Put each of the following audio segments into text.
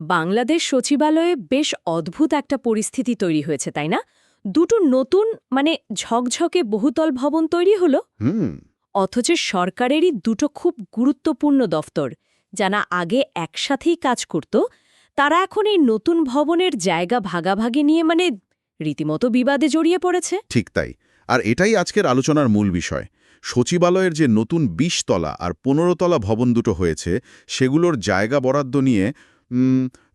বাংলাদেশ সচিবালয়ে বেশ অদ্ভুত একটা পরিস্থিতি তৈরি হয়েছে তাই না? দুটো নতুন মানে ঝকঝকে বহুতল ভবন তৈরি হলো। হুম। অথচ সরকারেরই দুটো খুব গুরুত্বপূর্ণ দফতর যারা আগে একসাথেই কাজ করত তারা এখন এই নতুন ভবনের জায়গা ভাগাভাগি নিয়ে মানে রীতিমতো বিবাদে জড়িয়ে পড়েছে। ঠিক তাই। আর এটাই আজকের আলোচনার মূল বিষয়। সচিবালয়ের যে নতুন ২০ তলা আর পনেরো তলা ভবন দুটো হয়েছে সেগুলোর জায়গা বরাদ্দ নিয়ে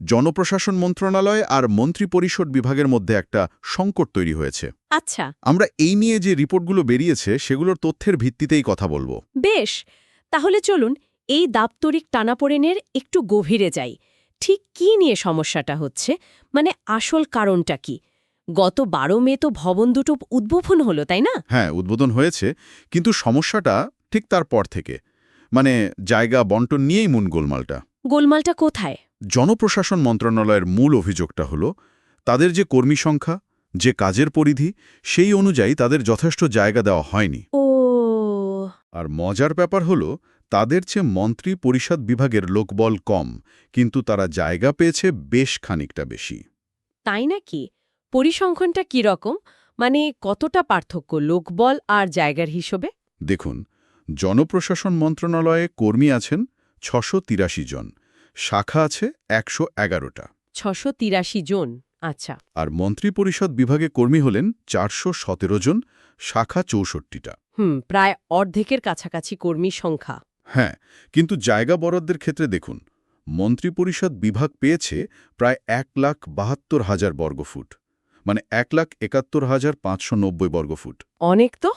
জনপ্রশাসন মন্ত্রণালয় আর মন্ত্রিপরিষদ বিভাগের মধ্যে একটা সংকট তৈরি হয়েছে। আচ্ছা। আমরা এই নিয়ে যে রিপোর্টগুলো বেরিয়েছে সেগুলোর তথ্যের ভিত্তিতেই কথা বলব। বেশ। তাহলে চলুন এই দাপ্তরিক টানাপোড়েনের একটু গভীরে যাই। ঠিক কি নিয়ে সমস্যাটা হচ্ছে? মানে আসল কারণটা কি? গত বারো মে তো ভবন দুটো উদ্বোধন হলো তাই না? হ্যাঁ উদ্বোধন হয়েছে কিন্তু সমস্যাটা ঠিক তারপর থেকে। মানে জায়গা বন্টন নিয়েই মূল গোলমালটা। গোলমালটা কোথায়? জনপ্রশাসন মন্ত্রণালয়ের মূল অভিযোগটা হলো তাদের যে কর্মী সংখ্যা যে কাজের পরিধি সেই অনুযায়ী তাদের যথেষ্ট জায়গা দেওয়া হয়নি। ও। আর মজার ব্যাপার হল তাদের চেয়ে মন্ত্রী পরিষদ বিভাগের লোকবল কম কিন্তু তারা জায়গা পেয়েছে বেশ খানিকটা বেশি। তাই নাকি? পরিসংখ্যানটা রকম? মানে কতটা পার্থক্য লোকবল আর জায়গার হিসেবে? দেখুন জনপ্রশাসন মন্ত্রণালয়ে কর্মী আছেন ছশো জন শাখা আছে একশো এগারোটা। ছশো তিরাশি জন আচ্ছা। আর মন্ত্রিপরিষদ বিভাগে কর্মী হলেন চারশো সতেরো জন শাখা চৌষট্টিটা। হুম প্রায় অর্ধেকের কাছাকাছি কর্মী সংখ্যা। হ্যাঁ কিন্তু জায়গা বরাদ্দের ক্ষেত্রে দেখুন মন্ত্রিপরিষদ বিভাগ পেয়েছে প্রায় এক লাখ বাহাত্তর হাজার বর্গফুট মানে এক লাখ একাত্তর হাজার পাঁচশো নব্বই বর্গফুট অনেক তো।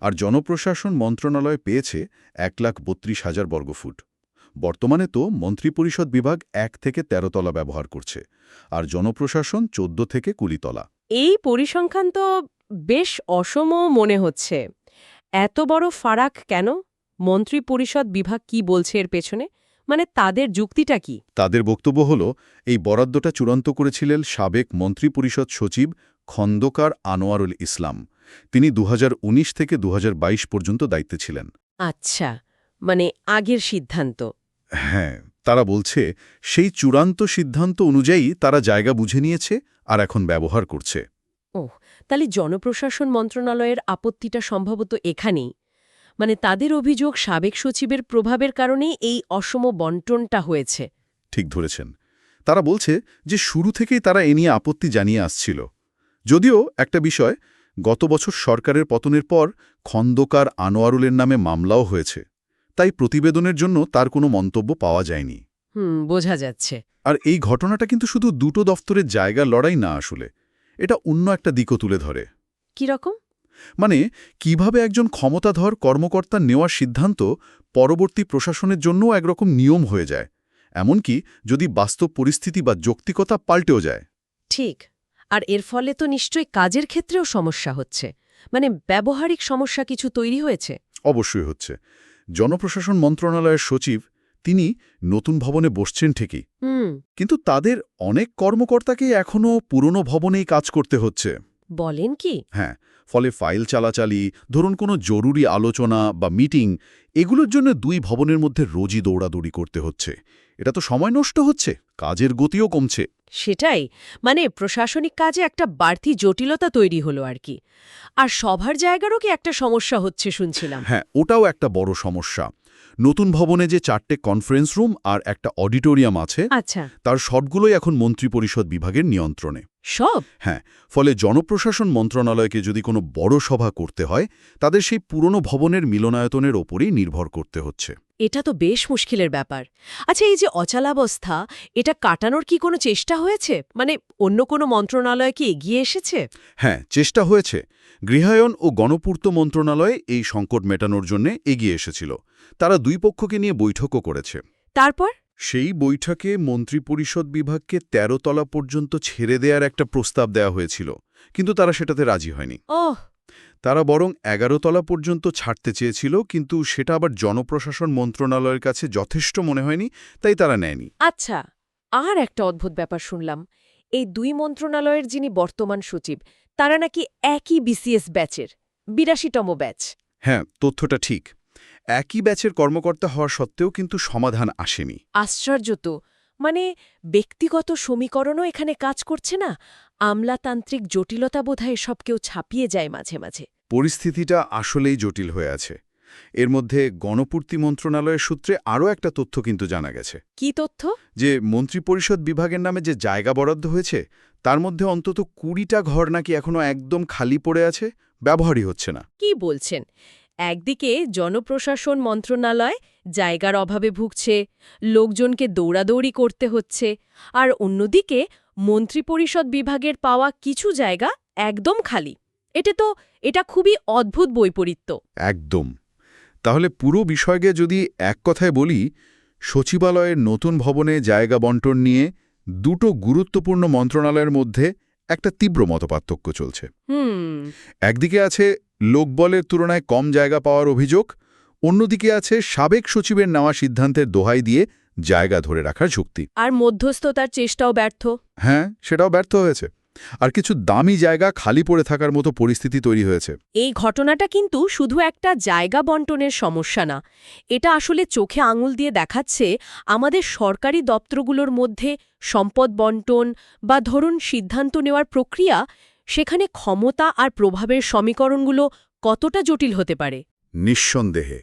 আর জনপ্রশাসন মন্ত্রণালয় পেয়েছে এক লাখ বত্রিশ হাজার বর্গফুট বর্তমানে তো মন্ত্রিপরিষদ বিভাগ এক থেকে তেরো তলা ব্যবহার করছে আর জনপ্রশাসন চোদ্দ থেকে কুড়িতলা এই পরিসংখ্যান তো বেশ অসম মনে হচ্ছে। এত বড় ফারাক কেন? মন্ত্রী পরিষদ বিভাগ কি বলছে এর পেছনে? মানে তাদের যুক্তিটা কি? তাদের বক্তব্য হল এই বরাদ্দটা চূড়ান্ত করেছিলেন সাবেক মন্ত্রিপরিষদ সচিব খন্দকার আনোয়ারুল ইসলাম। তিনি দুহাজার উনিশ থেকে দুহাজার বাইশ পর্যন্ত দায়িত্বে ছিলেন। আচ্ছা মানে আগের সিদ্ধান্ত। হ্যাঁ তারা বলছে সেই চূড়ান্ত সিদ্ধান্ত অনুযায়ী তারা জায়গা বুঝে নিয়েছে আর এখন ব্যবহার করছে। ও তাহলে জনপ্রশাসন মন্ত্রণালয়ের আপত্তিটা সম্ভবত এখানেই। মানে তাদের অভিযোগ সাবেক সচিবের প্রভাবের কারণেই এই অসম বন্টনটা হয়েছে। ঠিক ধরেছেন। তারা বলছে যে শুরু থেকেই তারা এ নিয়ে আপত্তি জানিয়ে আসছিল। যদিও একটা বিষয় গত বছর সরকারের পতনের পর খন্দকার আনোয়ারুলের নামে মামলাও হয়েছে। তাই প্রতিবেদনের জন্য তার কোনো মন্তব্য পাওয়া যায়নি। হুম বোঝা যাচ্ছে। আর এই ঘটনাটা কিন্তু শুধু দুটো দফতরের জায়গা লড়াই না আসলে এটা অন্য একটা দিকও তুলে ধরে। কি রকম? মানে কীভাবে একজন ক্ষমতাধর কর্মকর্তা নেওয়ার সিদ্ধান্ত পরবর্তী প্রশাসনের জন্যও একরকম নিয়ম হয়ে যায় এমনকি যদি বাস্তব পরিস্থিতি বা যৌক্তিকতা পাল্টেও যায়। ঠিক আর এর ফলে তো নিশ্চয়ই কাজের ক্ষেত্রেও সমস্যা হচ্ছে। মানে ব্যবহারিক সমস্যা কিছু তৈরি হয়েছে? অবশ্যই হচ্ছে। জনপ্রশাসন মন্ত্রণালয়ের সচিব তিনি নতুন ভবনে বসছেন ঠিকই। কিন্তু তাদের অনেক কর্মকর্তাকে এখনও পুরনো ভবনেই কাজ করতে হচ্ছে। বলেন কি? হ্যাঁ ফলে ফাইল চালাচালি ধরুন কোনো জরুরি আলোচনা বা মিটিং এগুলোর জন্য দুই ভবনের মধ্যে রোজই দৌড়াদৌড়ি করতে হচ্ছে। এটা তো সময় নষ্ট হচ্ছে কাজের গতিও কমছে। সেটাই মানে প্রশাসনিক কাজে একটা বাড়তি জটিলতা তৈরি হলো আর কি। আর সভার জায়গারও কি একটা সমস্যা হচ্ছে শুনছিলাম। হ্যাঁ ওটাও একটা বড় সমস্যা। নতুন ভবনে যে চারটে কনফারেন্স রুম আর একটা অডিটোরিয়াম আছে আচ্ছা। তার সবগুলোই এখন মন্ত্রিপরিষদ বিভাগের নিয়ন্ত্রণে। সব? হ্যাঁ ফলে জনপ্রশাসন মন্ত্রণালয়কে যদি কোনো বড় সভা করতে হয় তাদের সেই পুরনো ভবনের মিলনায়তনের ওপরেই নির্ভর করতে হচ্ছে। এটা তো বেশ মুশকিলের ব্যাপার। আচ্ছা এই যে অচলাবস্থা এটা কাটানোর কি কোনো চেষ্টা হয়েছে? মানে অন্য কোনো মন্ত্রণালয় কি এগিয়ে এসেছে? হ্যাঁ চেষ্টা হয়েছে। গৃহায়ন ও গণপূর্ত মন্ত্রণালয়ে এই সংকট মেটানোর জন্য এগিয়ে এসেছিল। তারা দুই পক্ষকে নিয়ে বৈঠকও করেছে। তারপর? সেই বৈঠকে মন্ত্রিপরিষদ বিভাগকে ১৩ তলা পর্যন্ত ছেড়ে দেওয়ার একটা প্রস্তাব দেওয়া হয়েছিল কিন্তু তারা সেটাতে রাজি হয়নি। ওহ। তারা বরং এগারো তলা পর্যন্ত ছাড়তে চেয়েছিল কিন্তু সেটা আবার জনপ্রশাসন মন্ত্রণালয়ের কাছে যথেষ্ট মনে হয়নি তাই তারা নেয়নি। আচ্ছা আর একটা অদ্ভুত ব্যাপার শুনলাম। এই দুই মন্ত্রণালয়ের যিনি বর্তমান সচিব তারা নাকি একই বিসিএস ব্যাচের বিরাশিতম ব্যাচ। হ্যাঁ তথ্যটা ঠিক। একই ব্যাচের কর্মকর্তা হওয়া সত্ত্বেও কিন্তু সমাধান আসেনি। আশ্চর্য তো মানে ব্যক্তিগত সমীকরণও এখানে কাজ করছে না? আমলাতান্ত্রিক জটিলতা বোধহয় সব কেউ ছাপিয়ে যায় মাঝে মাঝে। পরিস্থিতিটা আসলেই জটিল হয়ে আছে। এর মধ্যে গণপূর্তি মন্ত্রণালয়ের সূত্রে আরও একটা তথ্য কিন্তু জানা গেছে। কি তথ্য? যে মন্ত্রিপরিষদ বিভাগের নামে যে জায়গা বরাদ্দ হয়েছে তার মধ্যে অন্তত কুড়িটা ঘর নাকি এখনও একদম খালি পড়ে আছে ব্যবহারই হচ্ছে না। কি বলছেন? একদিকে জনপ্রশাসন মন্ত্রণালয় জায়গার অভাবে ভুগছে লোকজনকে দৌড়াদৌড়ি করতে হচ্ছে আর অন্যদিকে মন্ত্রিপরিষদ বিভাগের পাওয়া কিছু জায়গা একদম খালি। এটা তো এটা খুবই অদ্ভুত বৈপরীত্য। একদম। তাহলে পুরো বিষয়কে যদি এক কথায় বলি সচিবালয়ের নতুন ভবনে জায়গা বন্টন নিয়ে দুটো গুরুত্বপূর্ণ মন্ত্রণালয়ের মধ্যে একটা তীব্র মতপার্থক্য চলছে। হুম। একদিকে আছে লোকবলের তুলনায় কম জায়গা পাওয়ার অভিযোগ অন্যদিকে আছে সাবেক সচিবের নেওয়া সিদ্ধান্তের দোহাই দিয়ে জায়গা ধরে রাখার যুক্তি। আর মধ্যস্থতার চেষ্টাও ব্যর্থ। হ্যাঁ সেটাও ব্যর্থ হয়েছে। আর কিছু দামি জায়গা খালি পড়ে থাকার মতো পরিস্থিতি তৈরি হয়েছে। এই ঘটনাটা কিন্তু শুধু একটা জায়গা বন্টনের সমস্যা না। এটা আসলে চোখে আঙুল দিয়ে দেখাচ্ছে আমাদের সরকারি দপ্তরগুলোর মধ্যে সম্পদ বন্টন বা ধরুন সিদ্ধান্ত নেওয়ার প্রক্রিয়া সেখানে ক্ষমতা আর প্রভাবের সমীকরণগুলো কতটা জটিল হতে পারে? নিঃসন্দেহে।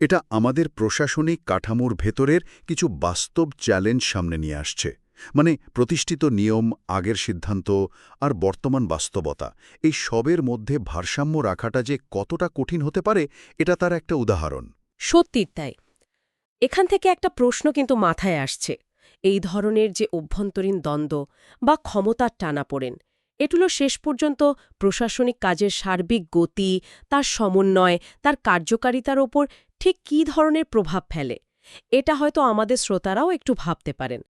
এটা আমাদের প্রশাসনিক কাঠামোর ভেতরের কিছু বাস্তব চ্যালেঞ্জ সামনে নিয়ে আসছে। মানে প্রতিষ্ঠিত নিয়ম আগের সিদ্ধান্ত আর বর্তমান বাস্তবতা এই সবের মধ্যে ভারসাম্য রাখাটা যে কতটা কঠিন হতে পারে এটা তার একটা উদাহরণ। সত্যি তাই। এখান থেকে একটা প্রশ্ন কিন্তু মাথায় আসছে। এই ধরনের যে অভ্যন্তরীণ দ্বন্দ্ব বা ক্ষমতার টানাপোড়েন এগুলো শেষ পর্যন্ত প্রশাসনিক কাজের সার্বিক গতি, তার সমন্বয়, তার কার্যকারিতার ওপর ঠিক কী ধরনের প্রভাব ফেলে? এটা হয়তো আমাদের শ্রোতারাও একটু ভাবতে পারেন।